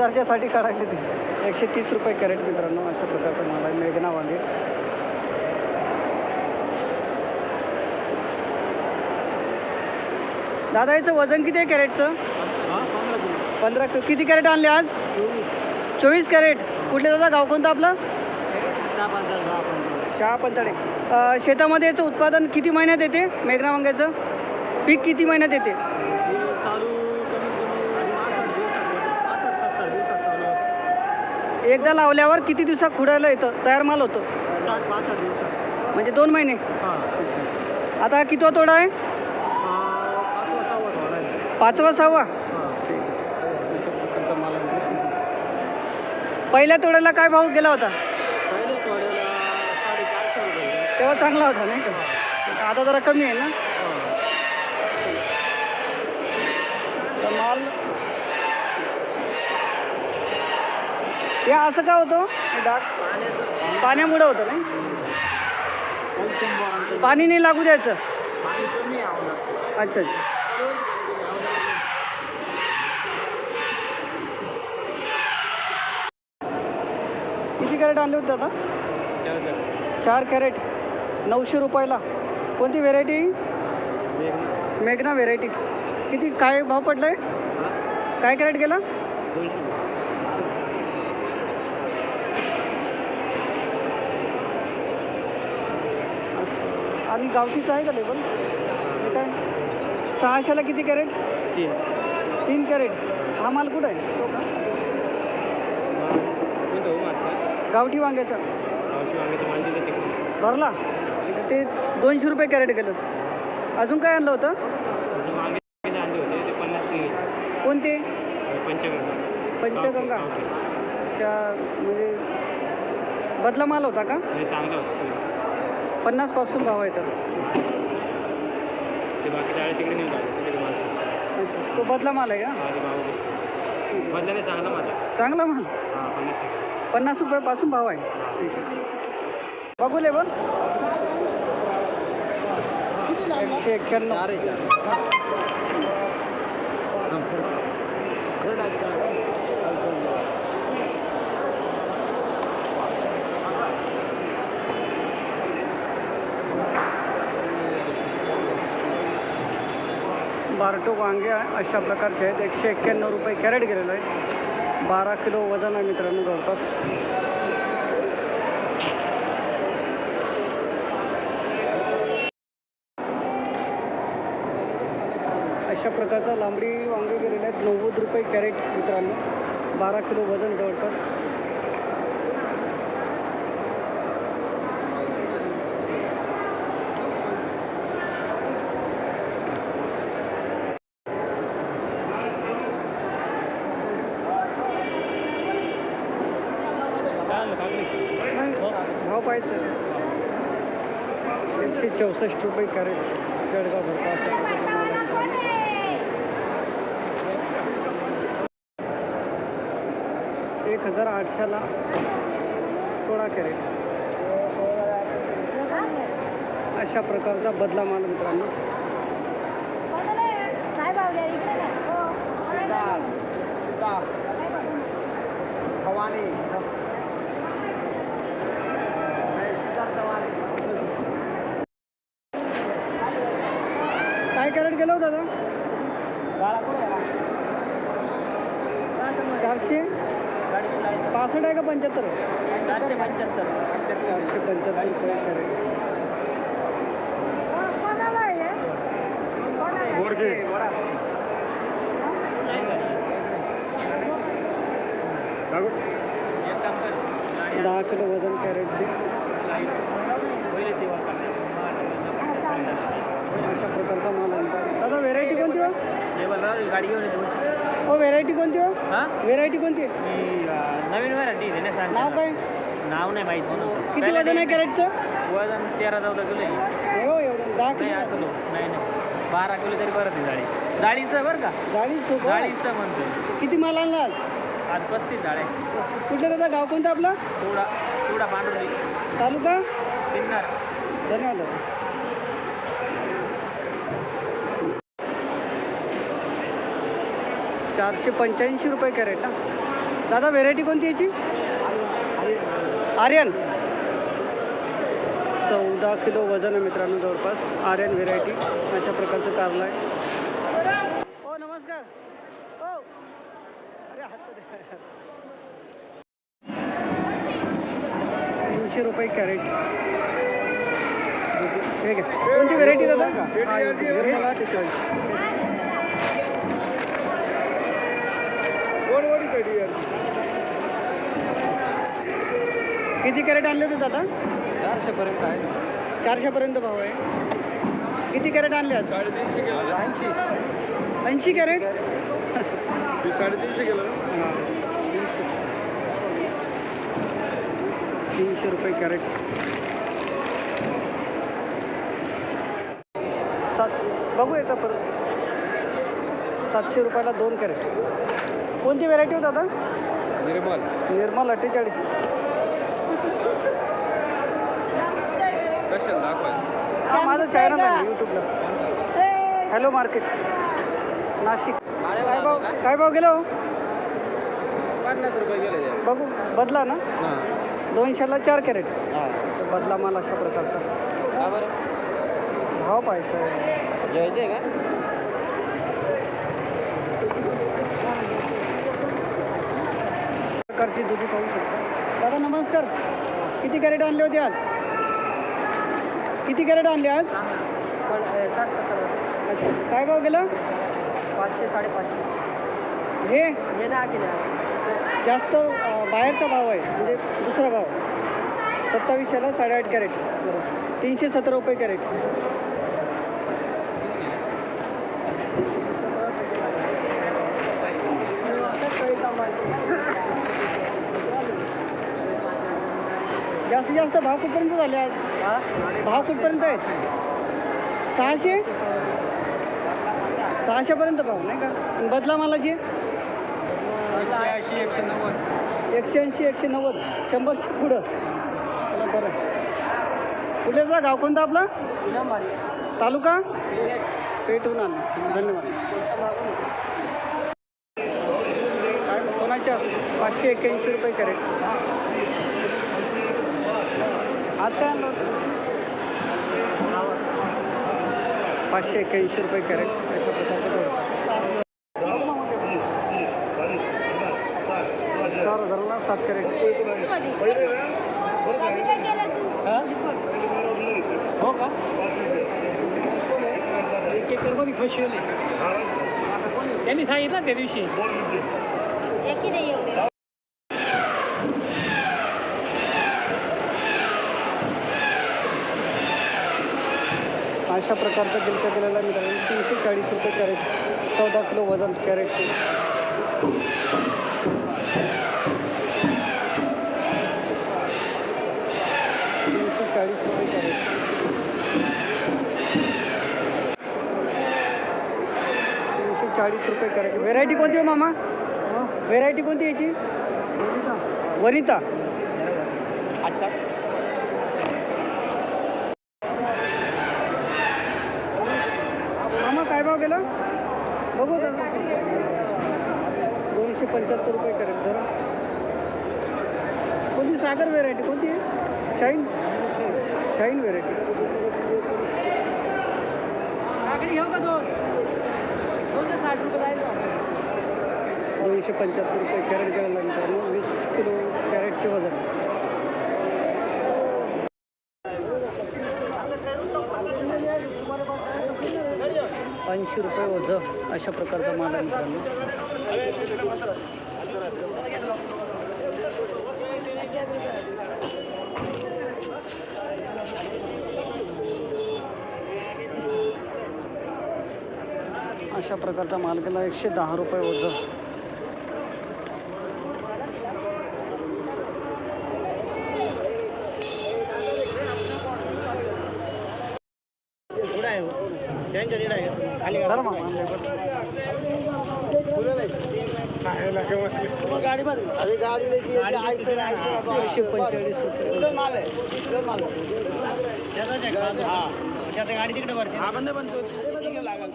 दर्जासाठी काढायला ती. एकशे तीस रुपये कॅरेट मित्रांनो अशा प्रकारचा माल आहे मेघना वांगे. दादा याचं वजन किती आहे कॅरेटचं? पंधरा किती कॅरेट आणले आज? चोवीस कॅरेट. कुठले दादा गाव कोणतं आपलं? शहा पंचाळे शेतामध्ये याचं उत्पादन किती महिन्यात येते? मेघना वांग्याचं. पीक किती महिन्यात येते? एकदा लावल्यावर किती दिवसात खुडायला येतं? तयार माल होतो. म्हणजे दोन महिने? आता किती तोडा आहे? पाचवा सहावा अशा प्रकारचा माल आहे पहिल्या तोड्याला काय भाव गेला होता? तेव्हा चांगला होता नाही का? आता जरा कमी आहे ना? तर माल हे असं का होतं? डाग पाण्यामुळं होतं नाही? पाणी नाही लागू द्यायचं? अच्छा अच्छा. किती कॅरेट आणले होते आता चार कॅरेट. नऊशे रुपयाला. कोणती व्हेरायटी मेघना व्हेरायटी किती काय भाव पडलाय? काय कॅरेट गेला? आणि गावठीचं आहे का लेबल? हे काय? सहाशेला किती कॅरेट? तीन. कॅरेट. हा माल कुठं आहे? तो का? गावठी वांग्याचा. भरला. ते दोनशे रुपये कॅरेट गेलं. अजून काय आणलं होतं? कोणते? पंचगंगा. त्या म्हणजे बदला माल होता का? पन्नास पासून भाव येतात. अच्छा. तो बदला माल आहे का? चांगला माझा चांगला माल? हा पन्नास टक्के. पन्नास रुपयापासून भाव आहे. ठीक आहे. बघू लेबल एकशे एक्क्याण्णव. बारटो वांगे अशा प्रकारचे आहेत. एकशे एक्क्याण्णव रुपये कॅरेट गेलेलं आहे. बारा किलो वजन आहे मित्रांनो जवळपास. अशा प्रकारचा लांबडी वांगे गेलेले आहेत. नव्वद रुपये कॅरेट मित्रांनो. बारा किलो वजन जवळपास. एकशे चौसष्ट रुपये कॅरेट जळगाव मित्रांनो. एक हजार आठशेला सोळा कॅरेट. अशा प्रकारचा बदला माल मित्रांनो. काय भाव द्या इकडे द्या. काय कॅरेट गेलं हो दादा. चारशे? पासष्ट आहे का पंच्याहत्तर? चारशे पंच्याहत्तर चारशे पंच्याहत्तर? दहा किलो वजन कॅरेटचे अशा प्रकारचा माल आणतात दादा व्हेरायटी कोणती हो गाडी घेऊन येतो हो व्हेरायटी कोणती हो? हा? व्हेरायटी कोणती? आहे? अं, नवीन व्हरायटी आहे ना सांग नाव काय? नाव नाही माहीत म्हणून. किती वजन आहे कॅरेटचं? वजन तेरा चौदा किलो आहे. नाही हो एवढं. दहा नाही किलो असं लो. नाही नाही. बारा किलो तरी परत आहे जाळी. जाळीचं बरं का? गाडी सोबत जाळीचं म्हणतोय. किती माल आणला आज? आज पस्तीस जाळे. कुठलं दादा? गाव कोणतं आपलं? थोडा थोडा पांढरी तालुका? सिन्नर धन्यवाद दादा. चारशे पंच्याऐंशी रुपये कॅरेट ना? दादा व्हेरायटी कोणती याची? आर्यन. चौदा किलो वजन आहे मित्रांनो जवळपास. आर्यन व्हेरायटी अशा प्रकारचं कारला आहे. हो नमस्कार. हो. अरे हात. तीनशे रुपये कॅरेट. हे घ्या. कोणती व्हेरायटी दादा? किती कॅरेट आणले होते दादा? चारशे पर्यंत आहे. चारशेपर्यंत भाव आहे. किती कॅरेट आणले आज? ऐंशी. ऐंशी कॅरेट? साडेतीनशे गेलं तीनशे रुपये कॅरेट. सात. बघू एकदा परत. सातशे रुपयाला दोन कॅरेट. कोणती व्हेरायटी होती आता? निर्मल. निर्मल अठ्ठेचाळीस. हा माझं चॅनल आहे यूट्यूबला हॅलो मार्केट नाशिक. काय भाव काय भाव गेला हो? पन्नास रुपये गेले बघू. बदला ना? दोनशेला चार कॅरेट. हां. बदला माल अशा प्रकारचा. भाव पाहायचा आहे. घ्यायचे का? प्रकारची दुधी पाहू शकता. दादा नमस्कार. किती कॅरेट आणले होते आज? किती कॅरेट आणले आज? साठ सत्तर अच्छा. काय भाव गेला? पाचशे साडेपाचशे. हे? हे ना जास्त बाहेरचा भाव आहे म्हणजे दुसरा भाव. सत्तावीसशेला साडेआठ कॅरेट. बरोबर. तीनशे सत्तर रुपये कॅरेट. जास्तीत जास्त भाव कुठपर्यंत झाले आज? भाव कुठपर्यंत आहे? सहाशे? सहाशेपर्यंत भाव नाही का? बदला मालाची? एकशे ऐंशी एकशे नव्वद. एकशे ऐंशी एकशे नव्वद. शंभरशे पुढं. चला बरं. कुठल्याचा गाव कोणता आपला? तालुका? पेटून आलं. धन्यवाद. काय कोणाच्या पाचशे एक्क्याऐंशी रुपये कॅरेट. आज काय आणलं पाचशे एक्क्याऐंशी रुपये कॅरेट. अशा प्रकारचं. चार हजारला सात कॅरेट. हो का? एक एकर कोणी फसवले. त्यांनी सांगितलं त्या दिवशी. अशा प्रकारचा गिलका दिलेला मित्रांनो तीनशे चाळीस रुपये कॅरेट चौदा किलो वजन कॅरेटचे तीनशे चाळीस रुपये कॅरेट. तीनशे चाळीस रुपये कॅरेट. व्हेरायटी कोणती हो मामा? व्हेरायटी कोणती याची? वनिता. अच्छा मामा काय भाव गेला? बघू दादा दोनशे पंच्याहत्तर रुपये कॅरेट जरा. कोणती सागर व्हेरायटी कोणती? आहे शाईन शाईन व्हेरायटी काकडी घेऊ का दोन? दोनशे साठ रुपये दोनशे पंच्याहत्तर रुपये कॅरेट गेल्यानंतर वीस किलो कॅरेटचे वजन. ऐंशी रुपये ओझं अशा प्रकारचा माल आहे मित्रांनो. अशा प्रकारचा माल केला एकशे दहा रुपये ओझं पुढे आहे त्यांच्या तिकडे आहे खाली धरा मामा गाडी एकशे पंचेचाळीस रुपये गाडी तिकडे भरते हा बंद बंद लागल